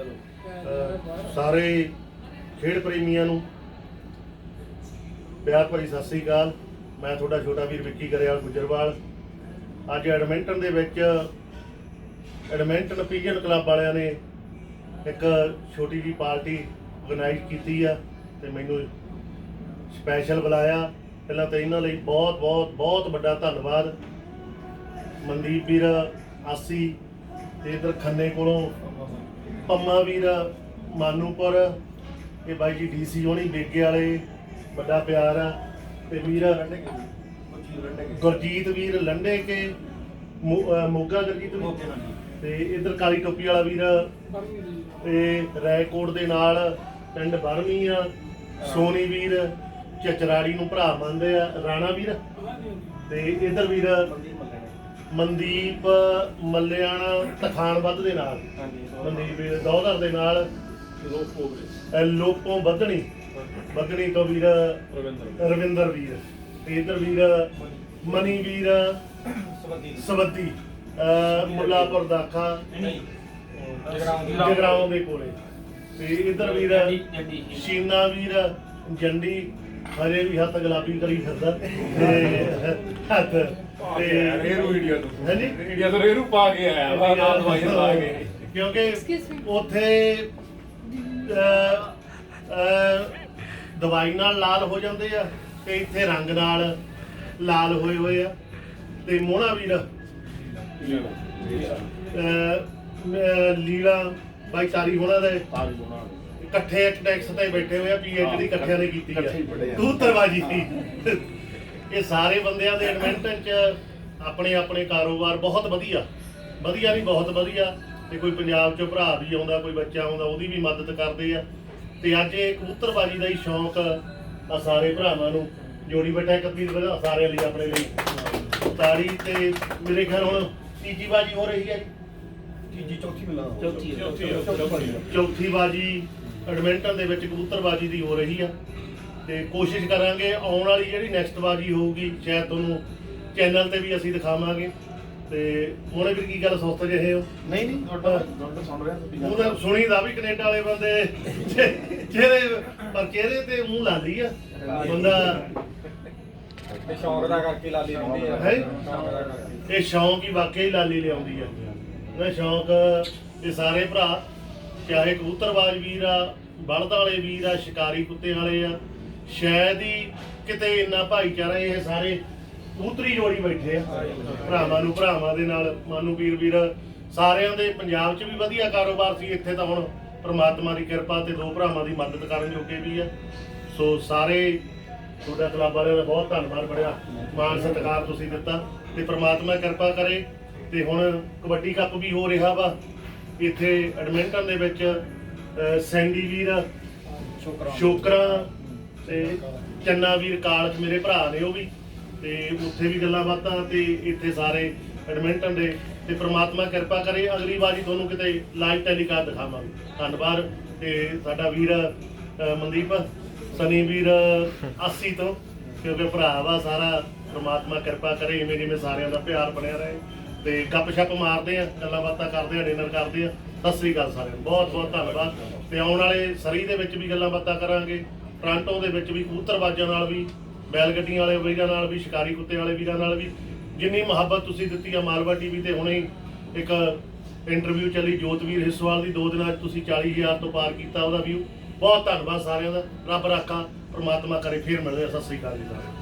ਅਹ ਸਾਰੇ ਖੇਡ ਪ੍ਰੇਮੀਆਂ ਨੂੰ ਪਿਆਰ ਭਰੀ ਸਤਿ ਸ੍ਰੀ ਅਕਾਲ। ਮੈਂ ਤੁਹਾਡਾ ਛੋਟਾ ਵੀਰ ਵਿੱਕੀ ਗਰੇਵਾਲ ਗੁਜਰਵਾਲ। ਅੱਜ ਐਡਮਿੰਟਨ ਦੇ ਵਿੱਚ ਐਡਮਿੰਟਨ ਪੀਜਨ ਕਲੱਬ ਵਾਲਿਆਂ ਨੇ ਇੱਕ ਛੋਟੀ ਜੀ ਪਾਰਟੀ ਆਰਗੇਨਾਈਜ਼ ਕੀਤੀ ਆ ਤੇ ਮੈਨੂੰ ਸਪੈਸ਼ਲ ਬੁਲਾਇਆ। ਪਹਿਲਾਂ ਤਾਂ ਇਹਨਾਂ ਲਈ ਬਹੁਤ ਬਹੁਤ ਬਹੁਤ ਵੱਡਾ ਧੰਨਵਾਦ। ਮਨਦੀਪ ਵੀਰ ਆਸੀ ਤੇ ਇਧਰ ਖੰਨੇ ਕੋਲੋਂ ਪੰਮਾ ਵੀਰ ਮਾਨੂਪੁਰ ਇਹ ਬਾਈ ਜੀ ਡੀਸੀ ਹੋਣੀ ਬੇਗੇ ਵਾਲੇ ਵੱਡਾ ਪਿਆਰ ਆ। ਤੇ ਵੀਰ ਗੁਰਜੀਤ ਵੀਰ ਲੰਡੇ ਕੇ ਮੋ- ਅਹ ਮੋਗਾ ਗੁਰਜੀਤ ਵੀਰ। ਤੇ ਇਧਰ ਕਾਲੀ ਟੋਪੀ ਵਾਲਾ ਵੀਰ। ਤੇ ਰੈਕੋਰਡ ਦੇ ਨਾਲ ਪਿੰਡ ਬਰਮੀ ਆ। ਸੋਨੀ ਵੀਰ ਚਚਰਾੜੀ ਨੂੰ ਭਰਾ ਮੰਨਦੇ ਆ। ਰਾਣਾ ਵੀਰ। ਤੇ ਇਧਰ ਵੀਰ ਮਨਦੀਪ ਮੱਲਿਆਣਾ ਤਖਾਨ ਵੱਧ ਦੇ ਨਾਲ। ਮਨਦੀਪ ਵੀਰ ਦੌਦਰ ਦੇ ਨਾਲ। ਅਹ ਲੋਪੋਂ ਵਧਣੀ। ਵਧਣੀ ਤੋਂ ਵੀਰ ਰਵਿੰਦਰ ਵੀਰ। ਤੇ ਇਧਰ ਵੀਰ ਮਨੀ ਵੀਰ ਸਵੱਦੀ। ਅਹ ਮੁੱਲਾਪੁਰ ਦਾਖਾ ਜਗਰਾਉਂ ਦੇ ਕੋਲੇ। ਤੇ ਇਧਰ ਵੀਰ ਸ਼ੀਨਾ ਵੀਰ ਜੰਡੀ। ਹਰੇ ਵੀ ਹੱਥ ਗੁਲਾਬੀ ਕਰੀ ਫਿਰਦਾ ਤੇ ਹੱਥ ਤੇ ਰੇਰੂ ਵੀਡੀਓ ਤੋਂ। ਹਾਂਜੀ? ਵੀਡੀਓ ਤੋਂ ਰੇਰੂ ਪਾ ਕੇ ਆਇਆ ਵਾ ਨਾਲ ਦਵਾਈ ਲਾ ਕੇ। ਕਿਉਂਕਿ. ਉੱਥੇ ਦਵਾਈ ਨਾਲ ਲਾਲ ਹੋ ਜਾਂਦੇ ਆ ਤੇ ਇੱਥੇ ਰੰਗ ਨਾਲ ਲਾਲ ਹੋਏ ਹੋਏ ਆ ਤੇ ਮੋਹਣਾ ਵੀਰ ਲੀਲਾ ਬਾਈ ਤਾਰੀ ਹੋਣਾ ਦੇ। ਇਕੱਠੇ ਇੱਕ ਟੈਕਸ ਤੇ ਬੈਠੇ ਹੋਏ ਆ ਪੀਐਚਡੀ ਇਕੱਠਿਆਂ ਨੇ ਕੀਤੀ ਆ। ਆ। ਕਬੂਤਰਬਾਜੀ ਇਹ ਸਾਰੇ ਬੰਦਿਆਂ ਦੇ ਐਡਮਿੰਟਨ ਚ ਆਪਣੇ ਆਪਣੇ ਕਾਰੋਬਾਰ ਬਹੁਤ ਵਧੀਆ। ਵਧੀਆ ਨਹੀਂ ਬਹੁਤ ਵਧੀਆ। ਤੇ ਕੋਈ ਪੰਜਾਬ ਚੋਂ ਭਰਾ ਵੀ ਆਉਂਦਾ ਕੋਈ ਬੱਚਾ ਆਉਂਦਾ ਉਹਦੀ ਵੀ ਮਦਦ ਕਰਦੇ ਆ। ਤੇ ਅੱਜ ਇਹ ਕਬੂਤਰਬਾਜੀ ਦਾ ਹੀ ਸ਼ੌਂਕ ਆ ਸਾਰੇ ਭਰਾਵਾਂ ਨੂੰ। ਜੋੜੀ ਬੈਠਾ ਇਕੱਤੀ ਵਧਾ ਸਾਰਿਆਂ ਲਈ ਆਪਣੇ ਲਈ। ਤਾੜੀ ਤੇ ਮੇਰੇ ਖਿਆਲ ਹੁਣ ਤੀਜੀ ਬਾਜੀ ਹੋ ਰਹੀ ਹੈ ਜੀ। ਤੀਜੀ ਚੌਥੀ ਮਿਲਾ। ਚੌਥੀ ਚੌਥੀ ਬਾਜੀ ਐਡਮਿੰਟਨ ਦੇ ਵਿੱਚ ਕਬੂਤਰਬਾਜੀ ਦੀ ਹੋ ਰਹੀ ਆ ਤੇ ਕੋਸ਼ਿਸ਼ ਕਰਾਂਗੇ ਆਉਣ ਵਾਲੀ ਜਿਹੜੀ ਨੈਕਸਟ ਬਾਜੀ ਹੋਊਗੀ ਸ਼ਾਇਦ ਤੁਹਾਨੂੰ ਚੈਨਲ ਤੇ ਵੀ ਅਸੀਂ ਦਿਖਾਵਾਂਗੇ। ਤੇ ਉਹਨੇ ਵੀ ਕੀ ਗੱਲ ਸੁਸਤ ਜਿਹੇ ਹੋ? ਨਹੀਂ ਨਹੀਂ। ਤੁਹਾਡਾ ਤੁਹਾਡਾ ਸੁਣ ਰਿਹਾ ਉਹ ਤਾਂ ਸੁਣੀਦਾ ਵੀ ਕੈਨੇਡਾ ਵਾਲੇ ਬੰਦੇ ਚਿਹਰੇ ਪਰ ਚਿਹਰੇ ਤੇ ਮੂੰਹ ਲਾਲੀ ਆ। ਬੰਦਾ ਤੇ ਸ਼ੌਂਕ ਦਾ ਕਰਕੇ ਲਾਲੀ ਆ। ਹੈਂ? ਦਾ ਇਹ ਸ਼ੌਂਕ ਹੀ ਵਾਕਈ ਲਾਲੀ ਲਿਆਉਂਦੀ ਆ। ਇਹ ਸ਼ੌਂਕ ਇਹ ਸਾਰੇ ਭਰਾ ਚਾਹੇ ਕਬੂਤਰਬਾਜ਼ ਵੀਰ ਆ, ਬਲਦ ਵਾਲੇ ਵੀਰ ਆ, ਸ਼ਿਕਾਰੀ ਕੁੱਤੇ ਵਾਲੇ ਆ, ਸ਼ਾਇਦ ਹੀ ਕਿਤੇ ਇੰਨਾ ਭਾਈਚਾਰਾ ਇਹ ਸਾਰੇ ਕਬੂਤਰੀ ਜੋੜੀ ਬੈਠੇ ਆ। ਭਰਾਵਾਂ ਨੂੰ ਭਰਾਵਾਂ ਦੇ ਨਾਲ, ਮਾਨੂ ਵੀਰ ਵੀਰ, ਸਾਰਿਆਂ ਦੇ ਪੰਜਾਬ 'ਚ ਵੀ ਵਧੀਆ ਕਾਰੋਬਾਰ ਸੀ, ਇੱਥੇ ਤਾਂ ਹੁਣ ਪ੍ਰਮਾਤਮਾ ਦੀ ਕਿਰਪਾ ਤੇ ਦੋ ਭਰਾਵਾਂ ਦੀ ਮਦਦ ਕਰਨ ਜੋਗੇ ਵੀ ਆ। ਸੋ ਸਾਰੇ ਤੁਹਾਡਾ ਕਲੱਬ ਵਾਲਿਆਂ ਦਾ ਬਹੁਤ ਧੰਨਵਾਦ ਬੜਿਆ। ਮਾਣ ਸਤਿਕਾਰ ਤੁਸੀਂ ਦਿੱਤਾ ਤੇ ਪ੍ਰਮਾਤਮਾ ਕਿਰਪਾ ਕਰੇ ਤੇ ਹੁਣ ਕਬੱਡੀ ਕੱਪ ਵੀ ਹੋ ਰਿਹਾ ਵਾ। ਇੱਥੇ ਐਡਮਿੰਟਨ ਦੇ ਵਿੱਚ ਅਹ, ਸੈਂਡੀ ਵੀਰ ਸ਼ੋਕਰਾ ਤੇ ਚੰਨਾ ਵੀਰ ਕਾਲਜ ਮੇਰੇ ਭਰਾ ਨੇ ਉਹ ਵੀ। ਤੇ ਉੱਥੇ ਵੀ ਗੱਲਾਂ ਬਾਤਾਂ ਤੇ ਇੱਥੇ ਸਾਰੇ ਐਡਮਿੰਟਨ ਦੇ। ਤੇ ਪ੍ਰਮਾਤਮਾ ਕਿਰਪਾ ਕਰੇ ਅਗਲੀ ਵਾਰੀ ਤੁਹਾਨੂੰ ਕਿਤੇ ਲਾਈਵ ਟੈਲੀਕਾਸਟ ਦਿਖਾਵਾਂਗੇ। ਧੰਨਵਾਦ। ਤੇ ਸਾਡਾ ਵੀਰ ਅਹ, ਮਨਦੀਪ ਸਨੀ ਵੀਰ 80 ਤੋਂ ਕਿਉਂਕਿ ਭਰਾ ਵਾ ਸਾਰਾ। ਪ੍ਰਮਾਤਮਾ ਕਿਰਪਾ ਕਰੇ ਇਵੇਂ ਜਿਵੇਂ ਸਾਰਿਆਂ ਦਾ ਪਿਆਰ ਬਣਿਆ ਰਹੇ। ਤੇ ਗੱਪ ਸ਼ੱਪ ਮਾਰਦੇ ਆ, ਗੱਲਾਂ ਬਾਤਾਂ ਕਰਦੇ ਆ, ਡਿਨਰ ਕਰਦੇ ਆ। ਸਤਿ ਸ੍ਰੀ ਅਕਾਲ ਸਾਰਿਆਂ ਨੂੰ। ਬਹੁਤ ਬਹੁਤ ਧੰਨਵਾਦ। ਤੇ ਆਉਣ ਵਾਲੇ ਸਰੀ ਦੇ ਵਿੱਚ ਵੀ ਗੱਲਾਂ ਬਾਤਾਂ ਕਰਾਂਗੇ। ਟ੍ਰਾਂਟੋ ਦੇ ਵਿੱਚ ਵੀ, ਕਬੂਤਰਬਾਜ਼ਾਂ ਨਾਲ ਵੀ ਬੈਲ ਗੱਡੀਆਂ ਵਾਲੇ ਵੀਰਾਂ ਨਾਲ ਵੀ, ਸ਼ਿਕਾਰੀ ਕੁੱਤੇ ਵਾਲੇ ਵੀਰਾਂ ਨਾਲ ਵੀ। ਜਿੰਨੀ ਮੁਹੱਬਤ ਤੁਸੀਂ ਦਿੱਤੀ ਆ ਮਾਲਵਾ ਟੀਵੀ ਤੇ, ਹੁਣੇ ਇੱਕ ਇੰਟਰਵਿਊ ਚੱਲੀ ਜੋਤਵੀਰ ਹਿੱਸਵਾਲ ਦੀ। ਦੋ ਦਿਨਾਂ 'ਚ ਤੁਸੀਂ 40000 ਤੋਂ ਪਾਰ ਕੀਤਾ ਉਹਦਾ ਵਿਊ ਬਹੁਤ ਧੰਨਵਾਦ ਸਾਰਿਆਂ ਦਾ। ਰੱਬ ਰਾਖਾ, ਪ੍ਰਮਾਤਮਾ ਕਰੇ, ਫਿਰ ਮਿਲਦੇ ਆ। ਸਤਿ ਸ੍ਰੀ ਅਕਾਲ ਜੀ ਸਾਰਿਆਂ ਨੂੰ।